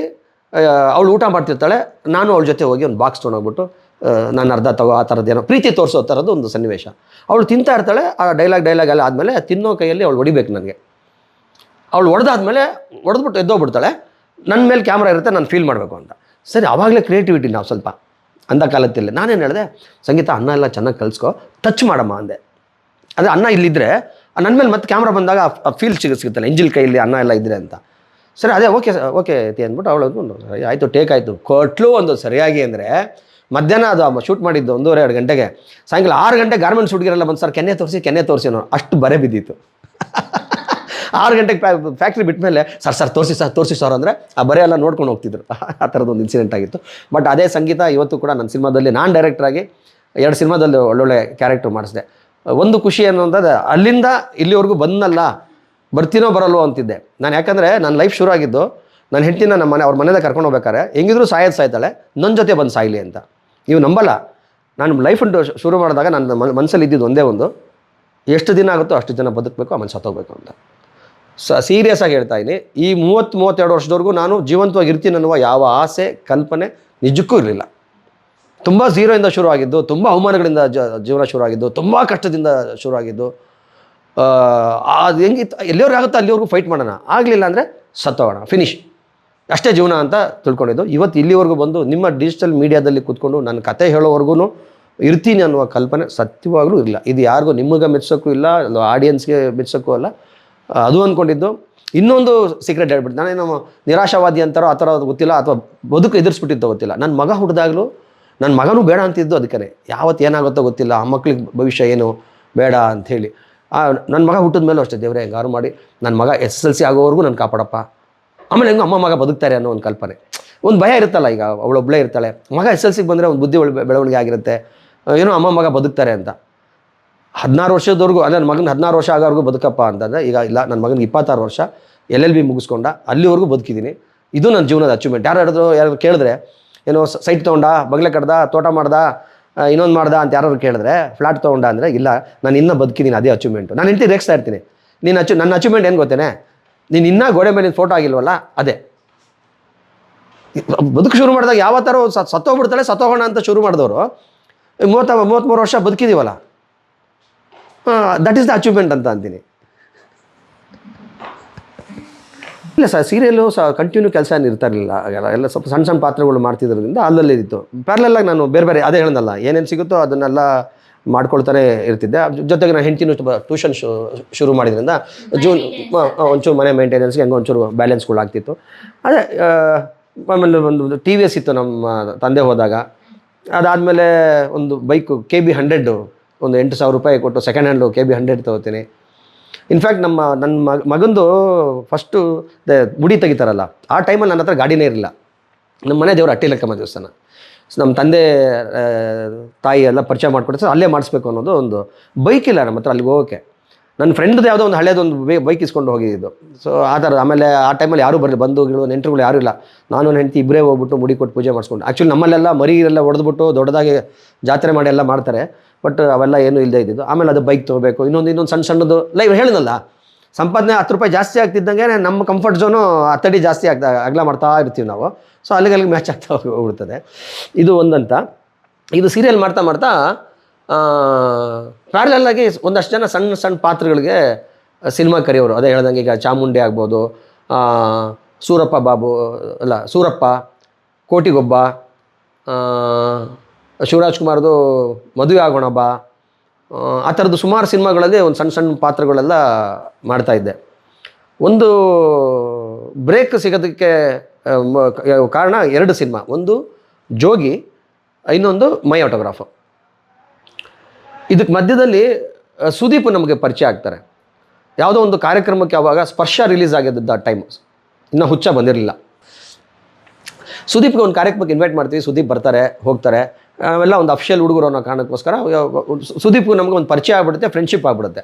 ಅವಳು ಊಟ ಮಾಡ್ತಿರ್ತಾಳೆ, ನಾನು ಅವಳ ಜೊತೆ ಹೋಗಿ ಒಂದು ಬಾಕ್ಸ್ ತೊಗೊಂಡೋಗ್ಬಿಟ್ಟು ನಾನು ಅರ್ಧ ತಗೋ, ಆ ಥರದ್ದು ಏನೋ ಪ್ರೀತಿ ತೋರಿಸೋ ಥರದ್ದು ಒಂದು ಸನ್ನಿವೇಶ. ಅವಳು ತಿಂತಾ ಇರ್ತಾಳೆ, ಆ ಡೈಲಾಗ್ ಡೈಲಾಗ್ ಎಲ್ಲ ಆದಮೇಲೆ ತಿನ್ನೋ ಕೈಯಲ್ಲಿ ಅವಳು ಹೊಡಿಬೇಕು ನನಗೆ. ಅವಳು ಹೊಡೆದಾದ್ಮೇಲೆ ಹೊಡೆದ್ಬಿಟ್ಟು ಎದ್ದೋಗ್ಬಿಡ್ತಾಳೆ ನನ್ನ ಮೇಲೆ ಕ್ಯಾಮ್ರಾ ಇರುತ್ತೆ, ನಾನು ಫೀಲ್ ಮಾಡಬೇಕು ಅಂತ. ಸರಿ ಆವಾಗಲೇ ಕ್ರಿಯೇಟಿವಿಟಿ ನಾವು ಸ್ವಲ್ಪ ಅಂದ ಕಾಲದಲ್ಲಿ ನಾನೇನು ಹೇಳಿದೆ ಸಂಗೀತ ಅನ್ನ ಎಲ್ಲ ಚೆನ್ನಾಗಿ ಕಲಿಸ್ಕೊ ಟಚ್ ಮಾಡಮ್ಮ ಅಂದೆ. ಅಂದರೆ ಅನ್ನ ಇಲ್ಲಿದ್ದರೆ ನನ್ನ ಮೇಲೆ ಮತ್ತೆ ಕ್ಯಾಮ್ರಾ ಬಂದಾಗ ಫೀಲ್ ಸಿಗ ಸಿಗುತ್ತಲ್ಲ ಎಂಜಿಲ್ ಕೈಯಲ್ಲಿ ಅನ್ನ ಎಲ್ಲ ಇದ್ದರೆ ಅಂತ. ಸರಿ ಅದೇ ಓಕೆ ಓಕೆ ಐತಿ ಅಂದ್ಬಿಟ್ಟು ಅವಳು ಅಂದ್ಕೊಂಡು, ಆಯಿತು ಟೇಕ್ ಆಯಿತು. ಕೊಟ್ಲು ಒಂದು ಸರಿಯಾಗಿ ಅಂದರೆ ಮಧ್ಯಾಹ್ನ ಅದು ಶೂಟ್ ಮಾಡಿದ್ದು ಒಂದೂವರೆ ಎರಡು ಗಂಟೆಗೆ ಸಾಯಂಕಾಲ ಆರು ಗಂಟೆ ಗಾರ್ಮೆಂಟ್ಸ್ ಹುಡುಗಿರೆಲ್ಲ ಬಂದು ಸರ್ ಕೆನ್ನೆ ತೋರಿಸಿ ಕೆನ್ನೆ ತೋರಿಸಿ ಅನ್ನೋ ಅಷ್ಟು ಬರೆ ಬಿದ್ದಿತ್ತು. ಆರು ಗಂಟೆಗೆ ಫ್ಯಾಕ್ಟ್ರಿ ಬಿಟ್ಟ ಮೇಲೆ ಸರ್ ಸರ್, ತೋರಿಸಿ ಸರ್ ತೋರಿಸಿ, ಸರ್, ಅಂದರೆ ಆ ಬರೆ ಎಲ್ಲ ನೋಡ್ಕೊಂಡು ಹೋಗ್ತಿದ್ರು. (laughs) ಆ ಥರದ್ದು ಒಂದು ಇನ್ಸಿಡೆಂಟ್ ಆಗಿತ್ತು. ಬಟ್ ಅದೇ ಸಂಗೀತ ಇವತ್ತು ಕೂಡ ನನ್ನ ಸಿನಿಮಾದಲ್ಲಿ ನಾನು ಡೈರೆಕ್ಟ್ರಾಗಿ ಎರಡು ಸಿನಿಮಾದಲ್ಲಿ ಒಳ್ಳೊಳ್ಳೆ ಕ್ಯಾರೆಕ್ಟರ್ ಮಾಡಿಸಿದೆ. ಒಂದು ಖುಷಿ ಅನ್ನೋಂಥದ್ದು ಅಲ್ಲಿಂದ ಇಲ್ಲಿವರೆಗೂ ಬಂದಲ್ಲ ಬರ್ತೀನೋ ಬರಲ್ವೋ ಅಂತಿದ್ದೆ. ನಾನು ಯಾಕಂದರೆ ನನ್ನ ಲೈಫ್ ಶುರು ಆಗಿದ್ದು ನನ್ನ ಹೆಂಡತಿನ ನಮ್ಮ ಮನೆ ಅವ್ರ ಮನೆಯಿಂದ ಕರ್ಕೊಂಡು ಹೋಗ್ಬೇಕಾರೆ ಹೆಂಗಿದ್ರು ಸಾಯೋದು ಸಾಯ್ತಾಳೆ ನನ್ನ ಜೊತೆ ಬಂದು ಸಾಯ್ಲಿ ಅಂತ. ನೀವು ನಂಬಲ್ಲ. ನಾನು ಲೈಫ್ ಶುರು ಮಾಡಿದಾಗ ನನ್ನ ಮನ್- ಮನಸ್ಸಲ್ಲಿ ಇದ್ದಿದ್ದು ಒಂದೇ ಒಂದು, ಎಷ್ಟು ದಿನ ಆಗುತ್ತೋ ಅಷ್ಟು ಜನ ಬದುಕಬೇಕು, ಆಮೇಲೆ ಸತ್ತೋಗ್ಬೇಕು ಅಂತ. ಸ ಸೀರಿಯಸ್ ಆಗಿ ಹೇಳ್ತಾ ಇದ್ದೀನಿ. ಈ ಮೂವತ್ತು, ಮೂವತ್ತೆರಡು ವರ್ಷದವರೆಗೂ ನಾನು ಜೀವಂತವಾಗಿ ಇರ್ತೀನಿ ಅನ್ನುವ ಯಾವ ಆಸೆ, ಕಲ್ಪನೆ ನಿಜಕ್ಕೂ ಇರಲಿಲ್ಲ. ತುಂಬ ಝೀರೋಯಿಂದ ಶುರು ಆಗಿದ್ದು, ತುಂಬ ಅವಮಾನಗಳಿಂದ ಜ, ಜೀವನ ಶುರು ಆಗಿದ್ದು, ತುಂಬ ಕಷ್ಟದಿಂದ ಶುರು ಆಗಿದ್ದು ಅದು ಹೆಂಗಿತ್ತು ಎಲ್ಲಿವರೆಗೂ ಆಗುತ್ತೋ ಅಲ್ಲಿವರೆಗೂ ಫೈಟ್ ಮಾಡೋಣ. ಆಗಲಿಲ್ಲ ಅಂದರೆ ಸತ್ತೋಗೋಣ ಫಿನಿಶ್ ಅಷ್ಟೇ ಜೀವನ ಅಂತ ತಿಳ್ಕೊಂಡಿದ್ದು. ಇವತ್ತು ಇಲ್ಲಿವರೆಗೂ ಬಂದು ನಿಮ್ಮ ಡಿಜಿಟಲ್ ಮೀಡಿಯಾದಲ್ಲಿ ಕೂತ್ಕೊಂಡು ನನ್ನ ಕತೆ ಹೇಳೋವರೆಗೂ ಇರ್ತೀನಿ ಅನ್ನುವ ಕಲ್ಪನೆ ಸತ್ಯವಾಗಲೂ ಇಲ್ಲ ಇದು ಯಾರಿಗೂ ನಿಮಗೆ ಮೆಚ್ಚೋಕ್ಕೂ ಇಲ್ಲ ಆಡಿಯನ್ಸ್ಗೆ ಮೆಚ್ಚೋಕ್ಕೂ ಅಲ್ಲ. ಅದು ಅಂದ್ಕೊಂಡಿದ್ದು ಇನ್ನೊಂದು ಸೀಕ್ರೆಟ್ ಹೇಳ್ಬಿಟ್ಟು ನಾನೇನು ನಿರಾಶಾವಾದಿ ಅಂತಾರೋ ಆ ಥರ ಗೊತ್ತಿಲ್ಲ, ಅಥವಾ ಬದುಕು ಎದುರಿಸ್ಬಿಟ್ಟಿದ್ದೋ ಗೊತ್ತಿಲ್ಲ. ನನ್ನ ಮಗ ಹುಟ್ಟಿದಾಗಲೂ ನನ್ನ ಮಗನೂ ಬೇಡ ಅಂತಿದ್ದು ಅದಕ್ಕೆ ಯಾವತ್ತು ಏನಾಗುತ್ತೋ ಗೊತ್ತಿಲ್ಲ, ಆ ಮಕ್ಳಿಗೆ ಭವಿಷ್ಯ ಏನು ಬೇಡ ಅಂಥೇಳಿ. ನನ್ನ ಮಗ ಹುಟ್ಟಿದ ಮೇಲೂ ಅಷ್ಟೇ, ದೇವರೇ ಹೆಂಗಾರು ಮಾಡಿ ನನ್ನ ಮಗ ಎಸ್ ಎಲ್ ಸಿ ಆಗೋವರೆಗೂ ನಾನು ಕಾಪಾಡಪ್ಪ. ಆಮೇಲೆ ಹೆಂಗೋ ಅಮ್ಮ ಮಗ ಬದುಕ್ತಾರೆ ಅನ್ನೋ ಒಂದು ಕಲ್ಪನೆ. ಒಂದು ಭಯ ಇರುತ್ತಲ್ಲ ಈಗ ಅವಳೊಬ್ಬಳೇ ಇರ್ತಾಳೆ. ಮಗ ಎಸ್ ಎಲ್ ಸಿಗೆ ಬಂದರೆ ಒಂದು ಬುದ್ಧಿ ಬೆಳವಣಿಗೆ ಆಗಿರುತ್ತೆ. ಏನೋ ಅಮ್ಮ ಮಗ ಬದುಕ್ತಾರೆ ಅಂತ. ಹದಿನಾರು ವರ್ಷದವರೆಗೂ, ಅಂದರೆ ನನ್ನ ಮಗನ ಹದಿನಾರು ವರ್ಷ ಆಗೋವರೆಗೂ ಬದುಕಪ್ಪ ಅಂತಂದರೆ, ಈಗ ಇಲ್ಲ, ನನ್ನ ಮಗನಿಗೆ ಇಪ್ಪತ್ತಾರು ವರ್ಷ ಎಲ್ ಎಲ್ ಬಿ ಮುಗಿಸ್ಕೊಂಡ, ಅಲ್ಲಿವರೆಗೂ ಬದುಕಿದ್ದೀನಿ ಇದು ನನ್ನ ಜೀವನದ ಅಚೀವ್ಮೆಂಟ್ ಯಾರು ಹೇಳಿದ್ರು ಯಾರು ಕೇಳಿದ್ರೆ, ಏನೋ ಸೈಟ್ ತೊಗೊಂಡ, ಬಗ್ಲೆ ಕಡ್ದ ತೋಟ ಮಾಡ್ದ ಇನ್ನೊಂದು ಮಾಡ್ದ ಅಂತ ಯಾರು ಕೇಳಿದ್ರೆ ಫ್ಲಾಟ್ ತೊಗೊಂಡ ಅಂದರೆ, ಇಲ್ಲ, ನಾನು ಇನ್ನೂ ಬದುಕಿದ್ದೀನಿ ಅದೇ ಅಚೀವ್ಮೆಂಟು ನಾನು ಹೆಂಡತಿ ರೇಗಿಸ್ತಾ ಇರ್ತೀನಿ. ನೀನು ಅಚೀವ್ ನನ್ನ ಅಚೀವ್ಮೆಂಟ್ ಏನು ಗೊತ್ತೇನೆ? ನೀನು ಇನ್ನೂ ಗೋಡೆ ಮೇಲೆ ಫೋಟೋ ಆಗಿಲ್ವಲ್ಲ, ಅದೇ. ಬದುಕು ಶುರು ಮಾಡಿದಾಗ ಯಾವ ಥರ ಸತ್ತೋಗ್ಬಿಡ್ತಾಳೆ, ಸತ್ತೋಗೋಣ ಅಂತ ಶುರು ಮಾಡಿದವರು, ಮೂವತ್ತ ಮೂವತ್ತ್ಮೂರು ವರ್ಷ ಬದುಕಿದೀವಲ್ಲ. ದಟ್ ಈಸ್ ದ ಅಚೀವ್ಮೆಂಟ್ ಅಂತ ಅಂತೀನಿ. ಇಲ್ಲ ಸರ್ ಸೀರಿಯಲ್ಲು ಸಹ ಕಂಟಿನ್ಯೂ ಕೆಲಸ ಏನು ಎಲ್ಲ ಸ್ವಲ್ಪ ಸಣ್ಣ ಸಣ್ಣ ಪಾತ್ರಗಳು ಮಾಡ್ತಿದ್ರಿಂದ ಅಲ್ಲಲ್ಲಿ ಇತ್ತು ಪ್ಯಾರಲಾಗಿ ನಾನು ಬೇರೆ ಬೇರೆ, ಅದೇ ಹೇಳ್ದಲ್ಲ, ಏನೇನು ಸಿಗುತ್ತೋ ಅದನ್ನೆಲ್ಲ ಮಾಡ್ಕೊಳ್ತಾನೆ ಇರ್ತಿದ್ದೆ. ಜೊತೆಗೆ ನಾನು ಹೆಂಡ್ತಿನೂ ಟ್ಯೂಷನ್ ಶು, ಶುರು ಮಾಡಿದ್ರಿಂದ ಜೂನ್ ಒಂಚೂರು ಮನೆ ಮೇಂಟೆನೆನ್ಸ್ಗೆ ಹೆಂಗೆ ಒಂಚೂರು ಬ್ಯಾಲೆನ್ಸ್ಗಳು ಆಗ್ತಿತ್ತು. ಅದೇ ಆಮೇಲೆ ಒಂದು ಟಿ ವಿ ಎಸ್ ಇತ್ತು ನಮ್ಮ ತಂದೆ ಹೋದಾಗ. ಅದಾದಮೇಲೆ ಒಂದು ಬೈಕು ಕೆ ಬಿ ಹಂಡ್ರೆಡ್ಡು ಒಂದು ಎಂಟು ಸಾವಿರ ರೂಪಾಯಿ ಕೊಟ್ಟು second hand K B hundred ತೊಗೋತೀನಿ. In fact ನಮ್ಮ ನನ್ನ ಮಗ, ಮಗಂದು ಫಸ್ಟು ಮುಡಿ ತೆಗಿತಾರಲ್ಲ, ಆ ಟೈಮಲ್ಲಿ ನನ್ನ ಹತ್ರ ಗಾಡಿನೇ ಇರಲಿಲ್ಲ. ನಮ್ಮ ಮನೆ ದೇವರು ಅಟ್ಟಿ ಲೆಕ್ಕಮ್ಮ ದೇವಸ್ಥಾನ ನಮ್ಮ ತಂದೆ ತಾಯಿ ಎಲ್ಲ ಪರಿಚಯ ಮಾಡಿಕೊಡ್ತಾರೆ ಅಲ್ಲೇ ಮಾಡಿಸ್ಬೇಕು ಅನ್ನೋದು ಒಂದು ಬೈಕ್ ಇಲ್ಲ ನಮ್ಮ ಹತ್ರ ಅಲ್ಲಿಗೆ ಹೋಗೋಕ್ಕೆ ನನ್ನ ಫ್ರೆಂಡ್ದು ಯಾವುದೋ ಒಂದು ಹಳೇದೊಂದು ಬೈಕ್ ಇಸ್ಕೊಂಡು ಹೋಗಿದ್ದು. ಸೊ ಆ ಥರ, ಆಮೇಲೆ ಆ ಟೈಮಲ್ಲಿ ಯಾರೂ ಬರಲಿ ಬಂಧುಗಳು ನೆಂಟರುಗಳು ಯಾರೂ ಇಲ್ಲ. ನಾನು ನನ್ನ ಹೆಂಡತಿ ಇಬ್ಬರೇ ಹೋಗ್ಬಿಟ್ಟು ಮುಡಿ ಕೊಟ್ಟು ಪೂಜೆ ಮಾಡಿಸ್ಕೊಂಡು ಆ್ಯಕ್ಚುಲಿ ನಮ್ಮಲ್ಲೆಲ್ಲ ಮರಿಯೆಲ್ಲ ಹೊಡೆದ್ಬಿಟ್ಟು ದೊಡ್ಡದಾಗಿ ಜಾತ್ರೆ ಮಾಡಿ ಎಲ್ಲ ಮಾಡ್ತಾರೆ. ಬಟ್ ಅವೆಲ್ಲ ಏನು ಇಲ್ಲದೆ ಇದ್ದಿದ್ದು. ಆಮೇಲೆ ಅದು ಬೈಕ್ ತೊಗೋಬೇಕು. ಇನ್ನೊಂದು ಇನ್ನೊಂದು ಸಣ್ಣ ಸಣ್ಣದು ಲೈವ್ ಹೇಳಿದ್ನಲ್ಲ, ಸಂಪಾದನೆ ಹತ್ತು ರೂಪಾಯಿ ಜಾಸ್ತಿ ಆಗ್ತಿದ್ದಂಗೆ ನಮ್ಮ ಕಂಫರ್ಟ್ ಝೋನು ಹತ್ತಡಿ ಜಾಸ್ತಿ ಆಗ್ತಾ, ಅಗಲ ಮಾಡ್ತಾ ಇರ್ತೀವಿ ನಾವು. ಸೊ ಅಲ್ಲಿಗೆ ಅಲ್ಲಿಗೆ ಮ್ಯಾಚ್ ಆಗ್ತಾ ಹೋಗ್- ಹೋಗ್ಬಿಡ್ತದೆ. ಇದು ಒಂದಂತ. ಇದು ಸೀರಿಯಲ್ ಮಾಡ್ತಾ ಮಾಡ್ತಾ ಪ್ಯಾರಲಾಗಿ ಒಂದಷ್ಟು ಜನ ಸಣ್ಣ ಸಣ್ಣ ಪಾತ್ರಗಳಿಗೆ ಸಿನಿಮಾ ಕರೆಯೋರು. ಅದೇ ಹೇಳ್ದಂಗೆ ಈಗ ಚಾಮುಂಡಿ ಆಗ್ಬೋದು ಸೂರಪ್ಪ ಬಾಬು, ಅಲ್ಲ, ಸೂರಪ್ಪ, ಕೋಟಿಗೊಬ್ಬ ಶಿವರಾಜ್ ಕುಮಾರ್ದು ಮದುವೆ ಆಗೋಣ ಬಾ. ಆ, ಆ ಥರದ್ದು ಸುಮಾರು ಸಿನಿಮಾಗಳಲ್ಲಿ ಒಂದು ಸಣ್ಣ ಸಣ್ಣ ಪಾತ್ರಗಳೆಲ್ಲ ಮಾಡ್ತಾಯಿದ್ದೆ ಒಂದು ಬ್ರೇಕ್ ಸಿಗೋದಕ್ಕೆ ಆ, ಕಾರಣ ಎರಡು ಸಿನಿಮಾ. ಒಂದು ಜೋಗಿ ಇನ್ನೊಂದು ಮೈ ಆಟೋಗ್ರಾಫ್. ಇದಕ್ಕೆ ಮಧ್ಯದಲ್ಲಿ ಸುದೀಪ್ ನಮಗೆ ಪರಿಚಯ ಆಗ್ತಾರೆ. ಯಾವುದೋ ಒಂದು ಕಾರ್ಯಕ್ರಮಕ್ಕೆ ಅವಾಗ ಸ್ಪರ್ಶ ರಿಲೀಸ್ ಆಗಿದ್ದ ಟೈಮ್. ಇನ್ನೂ ಹುಚ್ಚ ಬಂದಿರಲಿಲ್ಲ. ಸುದೀಪ್ಗೆ ಒಂದು ಕಾರ್ಯಕ್ರಮಕ್ಕೆ ಇನ್ವೈಟ್ ಮಾಡ್ತೀವಿ. ಸುದೀಪ್ ಬರ್ತಾರೆ ಹೋಗ್ತಾರೆ. ಅವೆಲ್ಲ ಒಂದು ಅಫಿಷಿಯಲ್ ಹುಡುಗರು ಅನ್ನೋ ಕಾರಣಕ್ಕೋಸ್ಕರ ಸುದೀಪ್ ನಮಗೆ ಒಂದು ಪರಿಚಯ ಆಗ್ಬಿಡುತ್ತೆ ಫ್ರೆಂಡ್ಶಿಪ್ ಆಗ್ಬಿಡುತ್ತೆ.